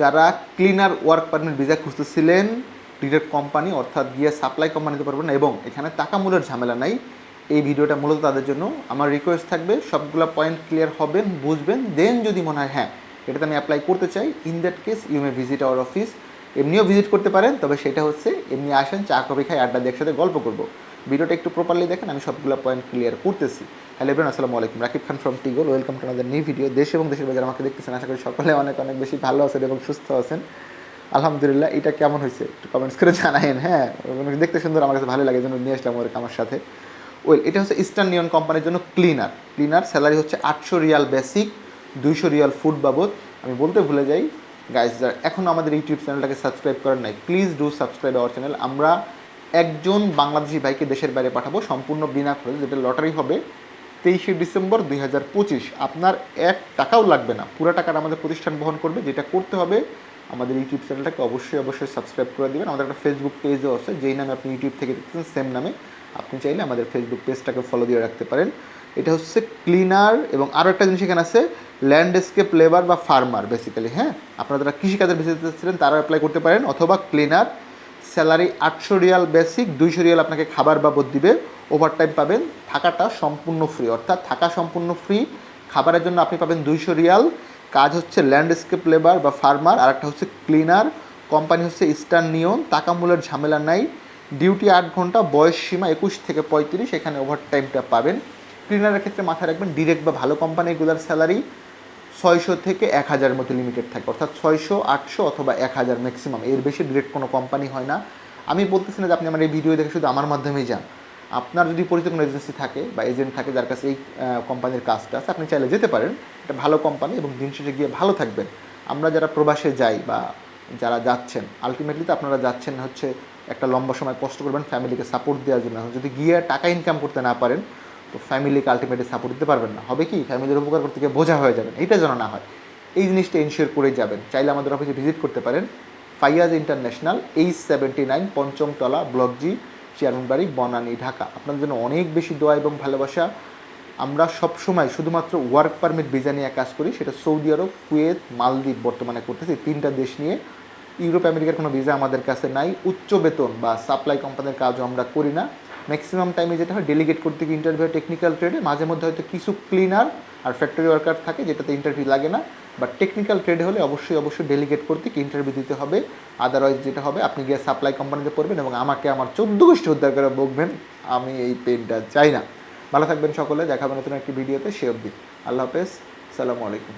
যারা cleaner work permit visa খুঁজতেছিলেন direct company অর্থাৎ গিয়ে সাপ্লাই কোম্পানিতে পারবেন না এবং এখানে টাকা মূল্যের ঝামেলা নাই, এই ভিডিওটা মূলত তাদের জন্য। আমার রিকোয়েস্ট থাকবে, সবগুলো পয়েন্ট ক্লিয়ার হবেন, বুঝবেন দেন যদি মনে হয় হ্যাঁ এটাতে আমি অ্যাপ্লাই করতে চাই in that case you may visit our office এমনিও ভিজিট করতে পারেন, তবে সেটা হচ্ছে, এমনি আসেন, চা, কফি খাই, আড্ডা দিয়ে একসাথে গল্প করব। ভিডিওটা একটু প্রপারলি দেখেন, আমি সবগুলো পয়েন্ট ক্লিয়ার করতেছি। হ্যালো এভরিওয়ান আসসালামু আলাইকুম। রাকিব খান ফ্রম টিগোল ওয়েলকাম টু আমাদের নিউ ভিডিও দেশ এবং দেশের বাজার আমাকে দেখতেছেন, আশা করি সকলে অনেক অনেক বেশি ভালো আছেন এবং সুস্থ আছেন। আলহামদুলিল্লাহ, এটা কেমন হয়েছে? একটু কমেন্টস করে জানায়েন হ্যাঁ? এবং দেখতে সুন্দর, আমার কাছে ভালো লাগে জন্য নিয়ে আসলাম ওর আমার সাথে। ওয়েল এটা হচ্ছে ইস্টার্ন নিয়ন কোম্পানির জন্য ক্লিনার ক্লিনার স্যালারি হচ্ছে আটশো রিয়াল বেসিক দুইশো রিয়াল ফুড বাবদ। আমি বলতে ভুলে যাই গাইজ যারা এখনও আমাদের ইউটিউব চ্যানেলটাকে সাবস্ক্রাইব করেন নাই please do subscribe our channel আমরা একজন বাংলাদেশি ভাইকে দেশের বাইরে পাঠাবো সম্পূর্ণ বিনা খরচ, যেটা লটারি হবে তেইশে ডিসেম্বর দুই হাজার পঁচিশ। আপনার এক টাকাও লাগবে না। পুরো টাকাটা আমাদের প্রতিষ্ঠান বহন করবে। যেটা করতে হবে, আমাদের ইউটিউব চ্যানেলটাকে অবশ্যই অবশ্যই সাবস্ক্রাইব করে দেবেন। আমাদের একটা ফেসবুক পেজও আছে, যেই নামে আপনি ইউটিউব থেকে দেখতেছেন সেম নামে। আপনি চাইলে আমাদের ফেসবুক পেজটাকে ফলো দিয়ে রাখতে পারেন। এটা হচ্ছে ক্লিনার এবং আরও একটা জিনিস এখানে আছে ল্যান্ডস্কেপ লেবার বা ফার্মার বেসিক্যালি হ্যাঁ? আপনারা যারা কৃষিকাজের ভিসিতে ছিলেন তারা অ্যাপ্লাই করতে পারেন, অথবা ক্লিনার স্যালারি আটশো রিয়াল বেসিক, দুইশো রিয়াল আপনাকে খাবার বাবদ দিবে। ওভারটাইম পাবেন থাকাটা সম্পূর্ণ ফ্রি অর্থাৎ থাকা সম্পূর্ণ ফ্রি খাবারের জন্য আপনি পাবেন দুইশো রিয়াল। কাজ হচ্ছে ল্যান্ডস্কেপ লেবার বা ফার্মার আর একটা হচ্ছে ক্লিনার কোম্পানি হচ্ছে ইস্টার্ন নিয়ন টাকা মূল্যের ঝামেলা নাই। ডিউটি আট ঘণ্টা, বয়স সীমা একুশ থেকে পঁয়ত্রিশ, এখানে ওভারটাইমটা পাবেন। ক্লিনারের ক্ষেত্রে মাথায় রাখবেন ডিরেক্ট বা ভালো কোম্পানিগুলোর স্যালারি। ছয়শো থেকে এক হাজারের মধ্যে লিমিটেড থাকে অর্থাৎ ছয়শো, আটশো অথবা এক হাজার ম্যাক্সিমাম এর বেশি ডিরেক্ট কোনো কোম্পানি হয় না। আমি বলতেছি না যে আপনি আমার এই ভিডিও দেখে শুধু আমার মাধ্যমেই যান। আপনার যদি পরিচিত কোনো এজেন্সি থাকে বা এজেন্ট থাকে যার কাছে এই কোম্পানির কাজটা আছে, আপনি চাইলে যেতে পারেন। এটা ভালো কোম্পানি এবং দিন শেষে গিয়ে ভালো থাকবেন। আমরা যারা প্রবাসে যাই বা যারা যাচ্ছেন আলটিমেটলি তো আপনারা যাচ্ছেন হচ্ছে একটা লম্বা সময় কষ্ট করবেন ফ্যামিলিকে সাপোর্ট দেওয়ার জন্য। যদি গিয়ে টাকা ইনকাম করতে না পারেন তো ফ্যামিলিকে আলটিমেটলি সাপোর্ট দিতে পারবেন না। হবে কি? ফ্যামিলির উপকার করতে গিয়ে বোঝা হয়ে যাবেন। এইটা যেন না হয়। এই জিনিসটা এনশিওর করে যাবেন। চাইলে আমাদের অফিসে ভিজিট করতে পারেন। Fayaz international H seventy nine পঞ্চমতলা block G, chairman বাড়ি, বনানী, ঢাকা। আপনাদের জন্য অনেক বেশি দোয়া এবং ভালোবাসা। আমরা সবসময় শুধুমাত্র ওয়ার্ক পারমিট ভিসা নিয়ে কাজ করি। সেটা সৌদি আরব, কুয়েত, মালদ্বীপ বর্তমানে করতেছি। তিনটা দেশ নিয়ে। ইউরোপ, আমেরিকার কোনো ভিসা আমাদের কাছে নাই। উচ্চ বেতন বা সাপ্লাই কোম্পানির কাজও আমরা করি না। ম্যাক্সিমাম টাইমে যেটা হয় ডেলিগেট করতে ইন্টারভিউ টেকনিক্যাল ট্রেডে মাঝে মধ্যে হয়তো কিছু ক্লিনার আর ফ্যাক্টরি ওয়ার্কার থাকে যেটাতে ইন্টারভিউ লাগে না। বাট টেকনিক্যাল ট্রেডে হলে অবশ্যই অবশ্যই ডেলিগেট করতে ইন্টারভিউ দিতে হবে। আদারওয়াইজ যেটা হবে, আপনি গিয়ে সাপ্লাই কোম্পানিতে পড়বেন এবং আমাকে আমার চোদ্দ গোষ্ঠী উদ্ধার করে বকবেন। আমি এই পেনটা চাই না। ভালো থাকবেন সকলে দেখাবেন নতুন একটি ভিডিওতে সে অবধি। আল্লাহ হাফেজ। সালামু আলাইকুম।